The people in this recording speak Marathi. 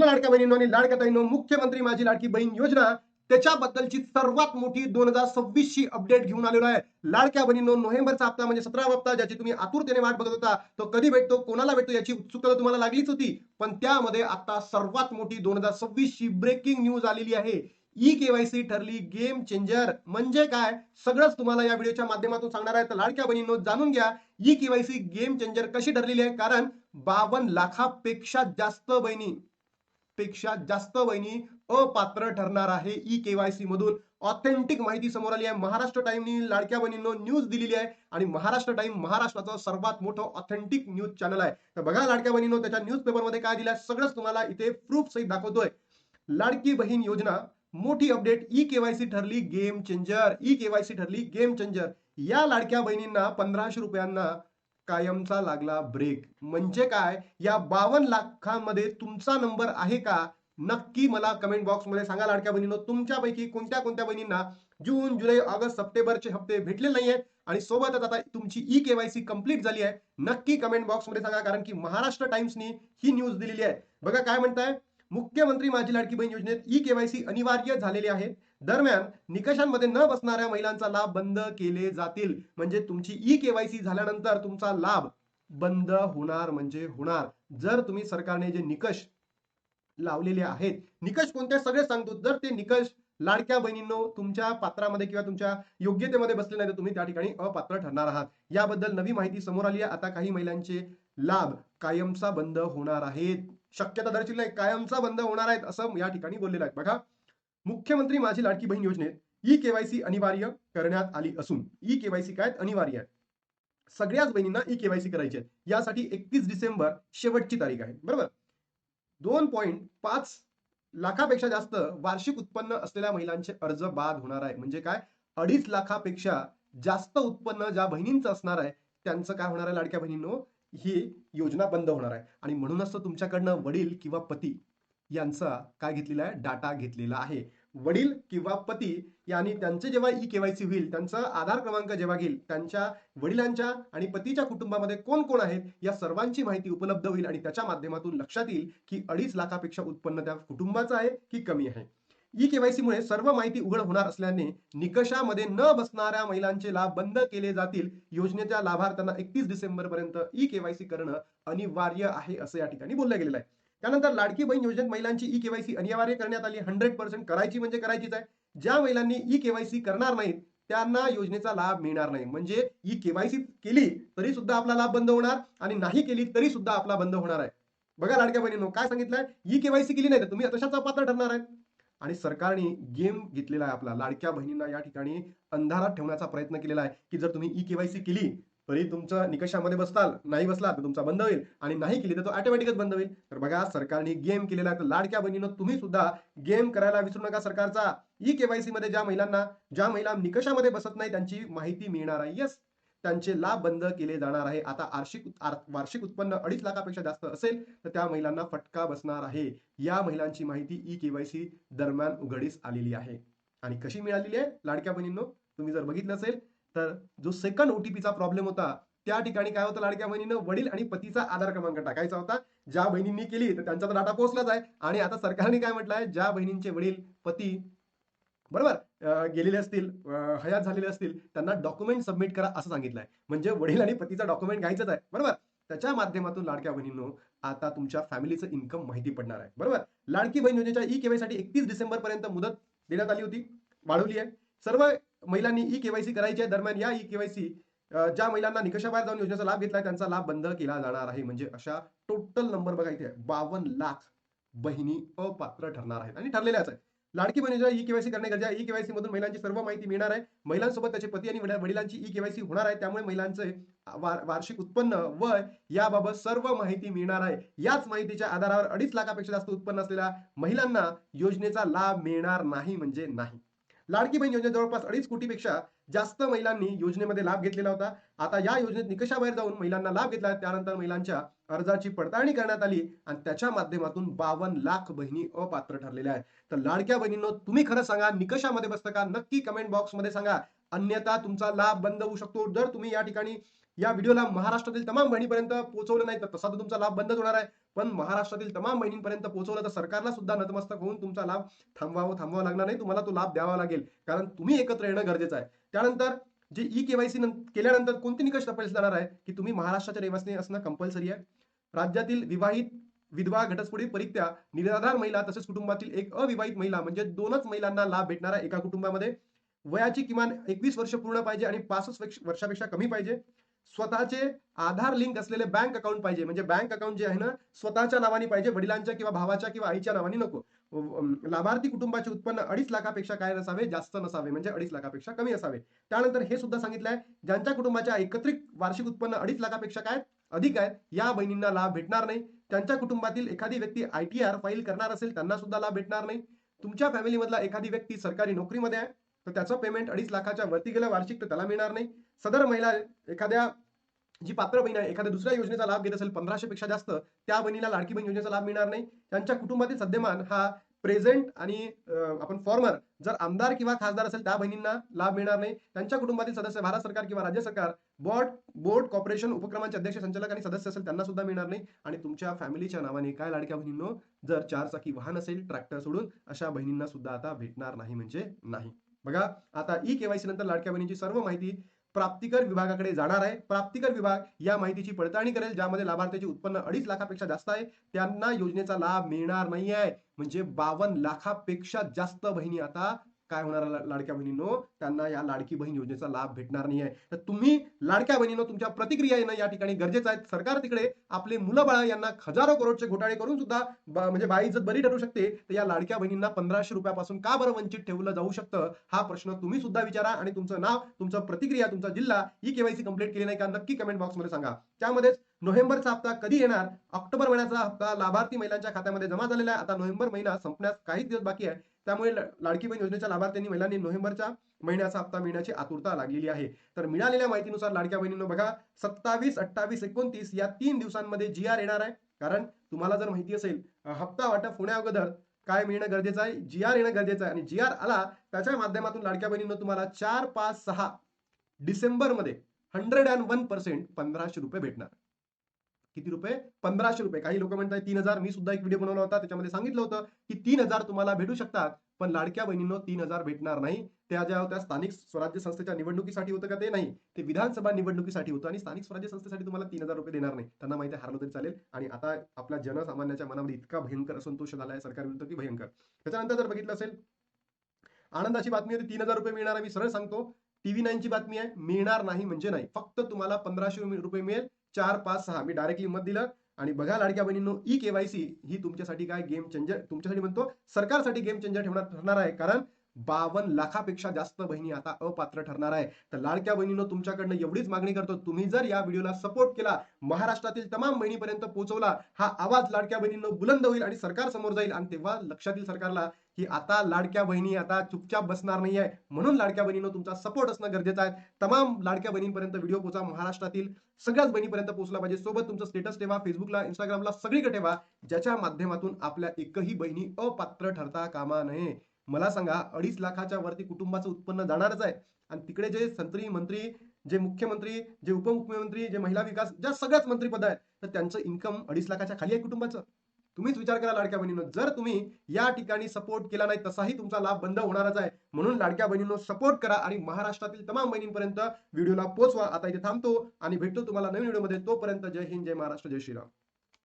चला लाडक्या बहिणींनो आणि लाडक्या ताईंनो मुख्यमंत्री माझी लाडकी बहीण योजना त्याच्याबद्दलची सर्वात मोठी दोन हजार सव्वीस ची अपडेट घेऊन आलेलो आहे. लाडक्या बहिणींनो नोव्हेंबरचा हप्ता म्हणजे सतरा हप्ता ज्याची तुम्ही आतुरतेने वाट बघत होता तो कधी भेटतो कोणाला भेटतो याची उत्सुकता तुम्हाला लागलीच होती. पण त्यामध्ये आता सर्वात मोठी दोन हजार सव्वीस ची ब्रेकिंग न्यूज आलेली आहे. ई केवायसी ठरली गेम चेंजर म्हणजे काय? सगळंच तुम्हाला या व्हिडिओच्या माध्यमातून सांगणार आहे. तर लाडक्या बहिणींनो जाणून घ्या ई केवायसी गेम चेंजर कशी ठरलेली आहे. कारण बावन्न लाखापेक्षा जास्त बहिणी पेक्षा जास्त वहिनी अपात्र ठरणार आहे. ई केवायसी मधून ऑथेंटिक माहिती समोर आली आहे. महाराष्ट्र टाइमनी लाडक्या बहिणींनो न्यूज दिलेली आहे. आणि महाराष्ट्र टाइम महाराष्ट्राचं सर्वात मोठं ऑथेंटिक न्यूज चॅनल आहे. तर बघा लाडक्या बहिणींनो त्याच्या न्यूज पेपरमध्ये काय दिलं आहे सगळंच तुम्हाला इथे प्रूफ सहित दाखवतोय. लाडकी बहीण योजना मोठी अपडेट ई केवायसी ठरली गेम चेंजर ई केवायसी ठरली गेम चेंजर या लाडक्या बहिणींना पंधराशे रुपयांना कायमचा लागला ब्रेक म्हणजे काय? या बावन्न लाखांमध्ये तुमचा नंबर आहे का? नक्की मला कमेंट बॉक्समध्ये सांगा लाडक्या बहिणीनो. तुमच्यापैकी कोणत्या कोणत्या बहिणींना जून जुलै ऑगस्ट सप्टेंबरचे हप्ते भेटले नाही आहेत आणि सोबतच आता तुमची ई केवायसी कंप्लीट झाली आहे. नक्की कमेंट बॉक्समध्ये सांगा कारण की महाराष्ट्र टाइम्सनी ही न्यूज दिलेली आहे. बघा काय म्हणताय? मुख्यमंत्री माझी लाडकी बहीण योजनेत ई केवायसी अनिवार्य झालेले आहे. दरम्यान निकषांमध्ये न बसणाऱ्या महिलांचा लाभ बंद केले जातील. म्हणजे तुमची ई केवायसी झाल्यानंतर तुमचा लाभ बंद होणार म्हणजे होणार. जर तुम्ही सरकारने जे निकष लावलेले आहेत निकष कोणते सगळे सांगतो. जर ते निकष लाडक्या बहिणींनो तुमच्या पात्रामध्ये किंवा तुमच्या योग्यतेमध्ये बसले नाही तर तुम्ही त्या ठिकाणी अपात्र ठरणार आहात. याबद्दल नवी माहिती समोर आली आहे. आता काही महिलांचे लाभ कायमचा बंद होणार आहेत. शक्यता दर्शवली आहे कायमचा बंद होणार आहेत असं या ठिकाणी बोललेलं आहे. बघा मुख्यमंत्री माझी लाडकी बहीण योजनेत ई केवायसी अनिवार्य करण्यात आली असून ई केवायसी काय अनिवार्य आहे सगळ्याच बहिणींना ई केवायसी करायची आहे यासाठी एकतीस डिसेंबर शेवटची तारीख आहे. बरोबर? दोन पॉईंट पाच लाखापेक्षा जास्त वार्षिक उत्पन्न असलेल्या महिलांचे अर्ज बाद होणार आहे. म्हणजे काय? अडीच लाखापेक्षा जास्त उत्पन्न ज्या बहिणींचं असणार आहे त्यांचं काय होणार आहे लाडक्या बहिणींनो? ही योजना बंद होणार आहे. आणि म्हणूनच तर तुमच्याकडनं वडील किंवा पती यांचा काय घेतलेला आहे? डाटा घेतलेला आहे. वडील किंवा पती यांनी त्यांचे जेव्हा ई केवायसी होईल त्यांचा आधार क्रमांक जेव्हा घेईल त्यांच्या वडिलांच्या आणि पतीच्या कुटुंबामध्ये कोण कोण आहेत या सर्वांची माहिती उपलब्ध होईल आणि त्याच्या माध्यमातून लक्षात येईल की अडीच लाखापेक्षा उत्पन्न त्या कुटुंबाचं आहे की कमी आहे. ई केवायसी मुळे सर्व माहिती उघड होणार असल्याने निकषामध्ये न बसणाऱ्या महिलांचे लाभ बंद केले जातील. योजनेच्या लाभार्थ्यांना एकतीस डिसेंबर पर्यंत ई केवायसी करणं अनिवार्य आहे असं या ठिकाणी बोललं गेलेलं आहे. त्यानंतर लाडकी बहीण योजनेत महिलांची ई केवायसी अनिवार्य करण्यात आली. हंड्रेड पर्सेंट करायची म्हणजे करायचीच आहे. ज्या महिलांनी ई केवायसी करणार नाहीत त्यांना योजनेचा लाभ मिळणार नाही. म्हणजे ई केवायसी केली तरी सुद्धा आपला लाभ बंद होणार आणि नाही केली तरी सुद्धा आपला बंद होणार आहे. बघा लाडक्या बहिणीनो काय सांगितलंय? ई केवायसी केली नाही तर तुम्ही अतशाचा पात्र ठरणार आहे? आणि सरकारने गेम घेतलेला आहे आपला. लाडक्या बहिणींना या ठिकाणी अंधारात ठेवण्याचा प्रयत्न केलेला आहे की जर तुम्ही ई केवायसी केली तरी तुमचं निकषामध्ये बसताल नाही बसला तर तुमचा बंद होईल. आणि नाही केली तर तो ऑटोमॅटिकच बंद होईल. तर बघा सरकारने गेम केलेला आहे. तर लाडक्या बहिणीनं तुम्ही सुद्धा गेम करायला विसरू नका सरकारचा. ई केवायसी मध्ये ज्या महिलांना ज्या महिला निकषामध्ये बसत नाही त्यांची माहिती मिळणार आहे. येस त्यांचे लाभ बंद केले जाणार आहे. आता आर्षिक वार्षिक उत्पन्न अडीच लाखापेक्षा जास्त असेल तर त्या महिलांना फटका बसणार आहे. या महिलांची माहिती ई केवायसी दरम्यान उघडीस आलेली आहे. आणि कशी मिळालेली आहे? लाडक्या बहिणींनो तुम्ही जर बघितलं असेल तर जो सेकंड ओटीपीचा प्रॉब्लेम होता त्या ठिकाणी काय होतं लाडक्या बहिणीनं? वडील आणि पतीचा आधार क्रमांक टाकायचा होता. ज्या बहिणींनी केली तर त्यांचा तर डाटा पोहोचलाच आहे. आणि आता सरकारने काय म्हटलंय? ज्या बहिणींचे वडील पती बरोबर? गेलेले असतील हयात झालेले असतील त्यांना डॉक्युमेंट सबमिट करा असं सांगितलंय. म्हणजे वडील आणि पतीचा डॉक्युमेंट घ्यायचंच आहे. बरोबर? त्याच्या माध्यमातून लाडक्या बहिणींनो आता तुमच्या फॅमिलीचं इन्कम माहिती पडणार आहे. बरोबर? लाडकी बहीण योजनेच्या ई केवायसी साठी एकतीस डिसेंबर पर्यंत मुदत देण्यात आली होती. वाढवली आहे. सर्व महिलांनी ई केवायसी करायची आहे. दरम्यान या ई केवायसी ज्या महिलांना निकषाबाहेर जाऊन योजनेचा लाभ घेतलाय त्यांचा लाभ बंद केला जाणार आहे. म्हणजे अशा टोटल नंबर बघा इथे बावन्न लाख बहिणी अपात्र ठरणार आहेत. आणि ठरलेल्याच आहेत लाडकी बहिणीच्या ई केवायसी करणे गरजे ई केवायसी मधून महिलांची सर्व माहिती मिळणार आहे. महिलांसोबत त्याचे पती आणि वडिलांची ई केवायसी होणार आहे. त्यामुळे महिलांचे वार- वार्षिक उत्पन्न वय याबाबत सर्व माहिती मिळणार आहे. याच माहितीच्या आधारावर अडीच लाखापेक्षा जास्त उत्पन्न असलेल्या महिलांना योजनेचा लाभ मिळणार नाही म्हणजे नाही. लाडकी बहीण योजनेत जवळपास अडीच कोटीपेक्षा जास्त महिलांनी योजनेमध्ये लाभ घेतलेला होता. आता या योजनेत निकषाबाहेर जाऊन महिलांना लाभ घेतला त्यानंतर महिलांच्या अर्जाची पडताळणी करण्यात आली आणि त्याच्या माध्यमातून बावन्न लाख बहिणी अपात्र ठरलेल्या आहेत. तर लाडक्या बहिणींनो तुम्ही खरं सांगा निकषामध्ये बसतं का? नक्की कमेंट बॉक्समध्ये सांगा. अन्यथा तुमचा लाभ बंद होऊ शकतो. जर तुम्ही या ठिकाणी या व्हिडिओला महाराष्ट्रातील तमाम बहिणीपर्यंत पोहोचवलं नाही तर तसा तर तुमचा लाभ बंदच होणार आहे. पण महाराष्ट्रातील तमाम बहिणींपर्यंत पोहोचवलं तर सरकारला सुद्धा नतमस्तक होऊन तुमचा लाभ थांबवावा थांबवावा लागणार नाही. तुम्हाला तो लाभ द्यावा लागेल. कारण तुम्ही एकत्र येणं गरजेचं आहे. त्यानंतर जे ई केवायसी केल्यानंतर कोणते निकष तपासले जाणार आहे? की तुम्ही महाराष्ट्राच्या रहिवासी असणं कंपल्सरी आहे? राज्यातील विवाहित विधवा घटस्फोटित परित्या निराधार महिला तसेच कुटुंबातील एक अविवाहित महिला म्हणजे दोनच महिलांना लाभ भेटणारा एका कुटुंबामध्ये वयाची किमान एकवीस वर्ष पूर्ण पाहिजे आणि पासष्ट वर्षापेक्षा कमी पाहिजे. स्वतःचे आधार लिंक असलेले बँक अकाउंट पाहिजे. म्हणजे बँक अकाउंट जे आहे ना स्वतःच्या नावाने पाहिजे वडिलांच्या किंवा भावाच्या किंवा आईच्या नावाने नको. लाभार्थी कुटुंबाचे उत्पन्न अडीच लाखापेक्षा काय नसावे? जास्त नसावे. म्हणजे अडीच लाखापेक्षा कमी असावे. त्यानंतर हे सुद्धा सांगितलं आहे ज्यांच्या कुटुंबाच्या एकत्रित वार्षिक उत्पन्न अडीच लाखापेक्षा काय? अधिक आहे. या बहिणींना लाभ भेटणार नाही. त्यांच्या कुटुंबातील एखादी व्यक्ती आय टी आर फाईल करणार असेल त्यांना सुद्धा लाभ भेटणार नाही. तुमच्या फॅमिलीमधला एखादी व्यक्ती सरकारी नोकरीमध्ये आहे तर त्याचं पेमेंट अडीच लाखाच्या वरती गेलं वार्षिक तर त्याला मिळणार नाही. सदर महिला एखाद्या जी पात्र बहीण आहे एखाद्या दुसऱ्या योजनेचा लाभ घेत असेल पंधराशे पेक्षा जास्त त्या बहिणीला लाडकी बहीण योजनेचा लाभ मिळणार नाही. त्यांच्या कुटुंबातील सद्यमान हा प्रेझेंट आणि आपण फॉर्मर जर आमदार किंवा खासदार असेल त्या बहिणींना लाभ मिळणार नाही. त्यांच्या कुटुंबातील सदस्य भारत सरकार किंवा राज्य सरकार बोर्ड बोर्ड कॉर्पोरेशन उपक्रमाचे अध्यक्ष संचालक आणि सदस्य असेल त्यांना सुद्धा मिळणार नाही. आणि तुमच्या फॅमिलीच्या नावाने काय लाडक्या बहिणींनो जर चार चाकी वाहन असेल ट्रॅक्टर सोडून अशा बहिणींना सुद्धा आता भेटणार नाही म्हणजे नाही. बघा आता ई केवायसी नंतर लाडक्या बहिणीची सर्व माहिती प्राप्तिकर विभागाकडे जाणार आहे. प्राप्तिकर विभाग या माहितीची पडताळणी करेल ज्यामध्ये लाभार्थ्याचे उत्पन्न अडीच लाखापेक्षा जास्त आहे. त्यांना योजनेचा लाभ मिळणार नाही आहे म्हणजे बावन्न लाखापेक्षा जास्त बहिणी आता काय होणार लाडक्या बहिणींनो? त्यांना या लाडकी बहीण योजनेचा लाभ भेटणार नाही आहे तर तुम्ही लाडक्या बहिणींनो तुमच्या प्रतिक्रिया येणं या ठिकाणी गरजेचं आहे. सरकार तिकडे आपले मुलं बाळा यांना हजारो करोडचे घोटाळे करून सुद्धा म्हणजे बाई जर बरी ठरू शकते. तर या लाडक्या बहिणींना पंधराशे रुपयापासून का बरं वंचित ठेवलं जाऊ शकतं? हा प्रश्न तुम्ही सुद्धा विचारा आणि तुमचं नाव तुमचं प्रतिक्रिया तुमचा जिल्हा ही केवायसी कंप्लीट केली नाही का नक्की कमेंट बॉक्समध्ये सांगा. त्यामध्येच नोव्हेंबरचा हप्ता कधी येणार? ऑक्टोबर महिन्याचा हप्ता लाभार्थी महिलांच्या खात्यामध्ये जमा झालेला आहे. आता नोव्हेंबर महिना संपण्यास काहीच दिवस बाकी आहे. त्यामुळे लाडकी बहीण योजनेच्या लाभार्थ्यांनी महिलांनी नोव्हेंबरच्या महिन्याचा हप्ता मिळण्याची आतुरता लागलेली आहे. तर मिळालेल्या माहितीनुसार लाडक्या बहिणींनो बघा सत्तावीस अठ्ठावीस एकोणतीस या तीन दिवसांमध्ये जी आर येणार आहे. कारण तुम्हाला जर माहिती असेल हप्ता वाटप होण्याअगोदर काय मिळणं गरजेचं आहे? जी आर येणं गरजेचं आहे. आणि जी आर आला त्याच्या माध्यमातून लाडक्या बहिणींना तुम्हाला चार पाच सहा डिसेंबरमध्ये हंड्रेड अँड वन पर्सेंट पंधराशे रुपये भेटणार. किती रुपये? पंधराशे रुपये. काही लोक म्हणतात तीन हजार. मी सुद्धा एक व्हिडिओ बनवला होता. त्याच्यामध्ये सांगितलं होतं की तीन हजार तुम्हाला भेटू शकतात पण लाडक्या बहिणींनो तीन हजार भेटणार नाही. त्या ज्या होत्या स्थानिक स्वराज्य संस्थेच्या निवडणुकीसाठी होतं का ते नाही. ते विधानसभा निवडणुकीसाठी होतं आणि स्थानिक स्वराज्य संस्थेसाठी तुम्हाला तीन हजार रुपये देणार नाही. त्यांना माहिती आहे, हरलं तरी चालेल. आणि आता आपल्या जनसामान्याच्या मनामध्ये इतका भयंकर असंतोष झाला आहे सरकारविरुद्ध की भयंकर. त्याच्यानंतर जर बघितलं असेल आनंदाची बातमी होती तीन हजार रुपये मिळणार मी सरळ सांगतो टीव्ही नाईनची बातमी आहे मिळणार नाही म्हणजे नाही. फक्त तुम्हाला पंधराशे रुपये मिळेल चार पाच सहा. मी डायरेक्टली मत दिलं. आणि बघा लाडक्या बहिणींनो ई केवायसी ही तुमच्यासाठी काय गेम चेंजर तुमच्यासाठी म्हणतो सरकारसाठी गेम चेंजर ठेवणार ठरणार आहे. कारण बावन्न लाखापेक्षा जास्त बहिणी आता अपात्र ठरणार आहे. तर लाडक्या बहिणींनो तुमच्याकडनं एवढीच मागणी करतो. तुम्ही जर या व्हिडिओला सपोर्ट केला महाराष्ट्रातील तमाम बहिणीपर्यंत पोहोचवला हा आवाज लाडक्या बहिणींनो बुलंद होईल आणि सरकार समोर जाईल. आणि तेव्हा लक्षात सरकारला की आता लाडक्या बहिणी आता चुपचाप बसणार नाहीये. म्हणून लाडक्या बहिणीनं तुमचा सपोर्ट असणं गरजेचं आहे. तमाम लाडक्या बहिणींपर्यंत व्हिडिओ पोहोचा महाराष्ट्रातील सगळ्याच बहिणीपर्यंत पोहोचला पाहिजे. सोबत तुमचं स्टेटस ठेवा. फेसबुकला इंस्टाग्रामला सगळीकडे ठेवा. ज्याच्या माध्यमातून आपल्या एकही बहिणी अपात्र ठरता कामा नये. मला सांगा अडीच लाखाच्या वरती कुटुंबाचं उत्पन्न जाणारच आहे. आणि तिकडे जे संत्री मंत्री जे मुख्यमंत्री जे उपमुख्यमंत्री जे महिला विकास ज्या सगळ्याच मंत्रीपद आहेत तर त्यांचं इन्कम अडीच लाखाच्या खाली आहे कुटुंबाचं. तुम्हीच विचार करा लाडक्या बहिणींनो. जर तुम्ही या ठिकाणी सपोर्ट केला नाही तसाही तुमचा लाभ बंद होणारच आहे. म्हणून लाडक्या बहिणींनो सपोर्ट करा आणि महाराष्ट्रातील तमाम बहिणींपर्यंत व्हिडिओला पोहोचवा. आता इथे थांबतो आणि भेटतो तुम्हाला नवीन व्हिडिओमध्ये. तोपर्यंत जय हिंद जय महाराष्ट्र जय श्रीराम.